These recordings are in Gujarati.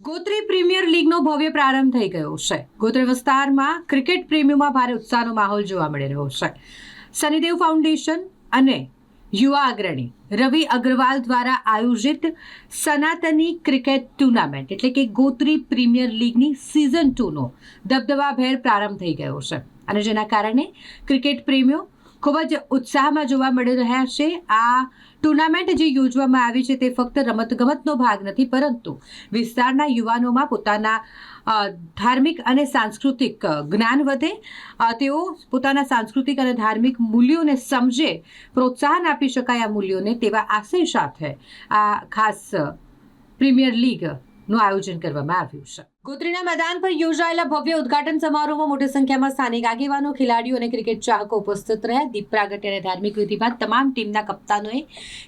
ગોત્રી પ્રીમિયર લીગનો ભવ્ય પ્રારંભ થઈ ગયો છે. ગોત્રી વિસ્તારમાં ક્રિકેટ પ્રેમીઓમાં ભારે ઉત્સાહનો માહોલ જોવા મળી રહ્યો છે. શનિદેવ ફાઉન્ડેશન અને યુવા અગ્રણી રવિ અગ્રવાલ દ્વારા આયોજિત સનાતની ક્રિકેટ ટુર્નામેન્ટ એટલે કે ગોત્રી પ્રીમિયર લીગની સિઝન ટુનો દબદબાભેર પ્રારંભ થઈ ગયો છે. અને જેના કારણે ક્રિકેટ પ્રેમીઓ ખૂબ જ ઉત્સાહમાં જોવા મળી રહ્યા છે. આ ટુર્નામેન્ટ જે યોજવામાં આવી છે તે ફક્ત રમતગમતનો ભાગ નથી, પરંતુ વિસ્તારના યુવાનોમાં પોતાના ધાર્મિક અને સાંસ્કૃતિક જ્ઞાન વધે. તેઓ પોતાના સાંસ્કૃતિક અને ધાર્મિક મૂલ્યોને સમજે, પ્રોત્સાહન આપી શકાય આ મૂલ્યોને તેવા આશય સાથે આ ખાસ પ્રીમિયર લીગનું આયોજન કરવામાં આવ્યું છે. ગોત્રીના મેદાન પર યોજાયેલા ભવ્ય ઉદ્ઘાટન સમારોહમાં મોટી સંખ્યામાં સ્થાનિક આગેવાનો, ખેલાડીઓ અને ક્રિકેટ ચાહકો ઉપસ્થિત રહ્યા. દીપ પ્રાગટ્ય અને ધાર્મિક વિધિ બાદ તમામ ટીમના કપ્તાનોએ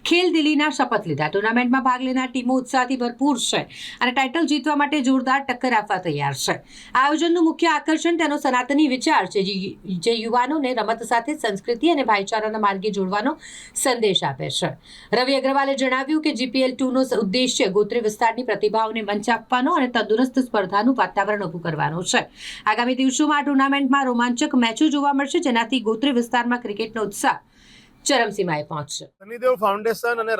ખેલ દિલ્હીના શપથ લીધા. ટુર્નામેન્ટમાં ભાગ લેનાર ટીમો ઉત્સાહથી ભરપૂર છે અને ટાઇટલ જીતવા માટે જોરદાર ટક્કર આપવા તૈયાર છે. આયોજનનું મુખ્ય આકર્ષણ તેનો સનાતની વિચાર છે, જે- યુવાનોને રમત સાથે સંસ્કૃતિ અને ભાઈચારાના માર્ગે જોડવાનો સંદેશ આપે છે. રવિ અગ્રવાલે જણાવ્યું કે જીપીએલ ટુનો ઉદ્દેશ્ય ગોત્રી વિસ્તારની પ્રતિભાઓને મંચ આપવાનો અને તંદુરસ્ત સ્પર્ધાનું વાતાવરણ ઊભું કરવાનું છે. આગામી દિવસોમાં આ ટુર્નામેન્ટમાં રોમાંચક મેચો જોવા મળશે, જેનાથી ગોત્રી વિસ્તારમાં ક્રિકેટનો ઉત્સાહ ચરમસીમાએ ફાઉન્ડેશન અને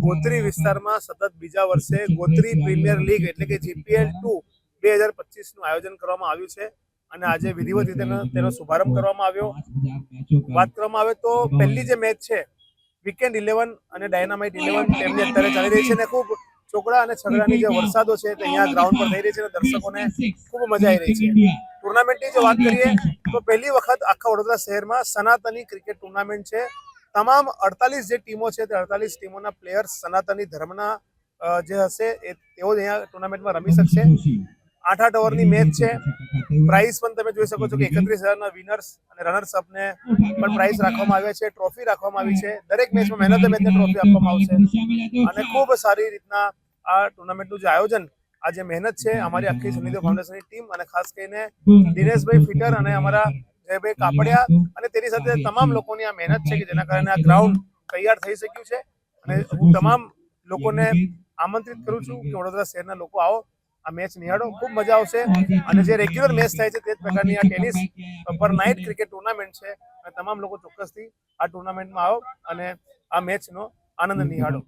ગોત્રી વિસ્તારમાં લીગ એટલે કે જીપીએલ ટુ બે હજાર પચીસનું આયોજન કરવામાં આવ્યું છે અને આજે વિધિવત રીતે તેનો- શુભારંભ કરવામાં આવ્યો. વાત કરવામાં આવે તો પહેલી જે મેચ છે વીકેન્ડ ઇલેવન અને ડાયનામાઇટ ઇલેવન અત્યારે ચાલી રહી છે ખૂબ ચોકડા અને છગડાની જે વરસાદો છે તે અહીંયા ગ્રાઉન્ડ પર થઈ રહી છે અને દર્શકોને ખૂબ મજા આવી રહી છે. ટુર્નામેન્ટની જો વાત કરીએ તો પહેલી વખત આખા વડોદરા શહેરમાં સનાતની ક્રિકેટ ટુર્નામેન્ટ છે. તમામ અડતાલીસ જે ટીમો છે તે અડતાલીસ ટીમોના પ્લેયર્સ સનાતની ધર્મના જે હશે એ તેઓ જ અહીંયા ટુર્નામેન્ટમાં રમી શકશે. આઠ આઠ ઓવરની મેચ છે. પ્રાઇઝ પણ તમે જોઈ શકો છો કે એકત્રીસ હજારના વિનર્સ અને રનર્સ અપને પણ પ્રાઇઝ રાખવામાં આવ્યા છે ટ્રોફી રાખવામાં આવી છે. દરેક મેચમાં મેન ઓફ ધ મેચને ટ્રોફી આપવામાં આવશે. અને ખૂબ સારી રીતના આ ટુર્નામેન્ટનું જે આયોજન, આ જે મહેનત છે, અમારી આખી સુનિદેવ ફાઉન્ડેશનની ટીમ અને ખાસ કરીને દિનેશભાઈ ફિટર અને અમારા જયભાઈ કાપડિયા અને તેની સાથે તમામ લોકોની આ મહેનત છે કે જેના કારણે આ ગ્રાઉન્ડ તૈયાર થઈ શક્યું છે. અને હું તમામ લોકોને આમંત્રિત કરું છું કે વડોદરા શહેરના લોકો આવો, આ મેચ નિહાળો, ખૂબ મજા આવશે. અને જે રેગ્યુલર મેચ થાય છે તે જ પ્રકારની આ ટેનિસ પર નાઇટ ક્રિકેટ ટુર્નામેન્ટ છે. અને તમામ લોકો ચોક્કસથી આ ટુર્નામેન્ટમાં આવો અને આ મેચનો આનંદ નિહાળો.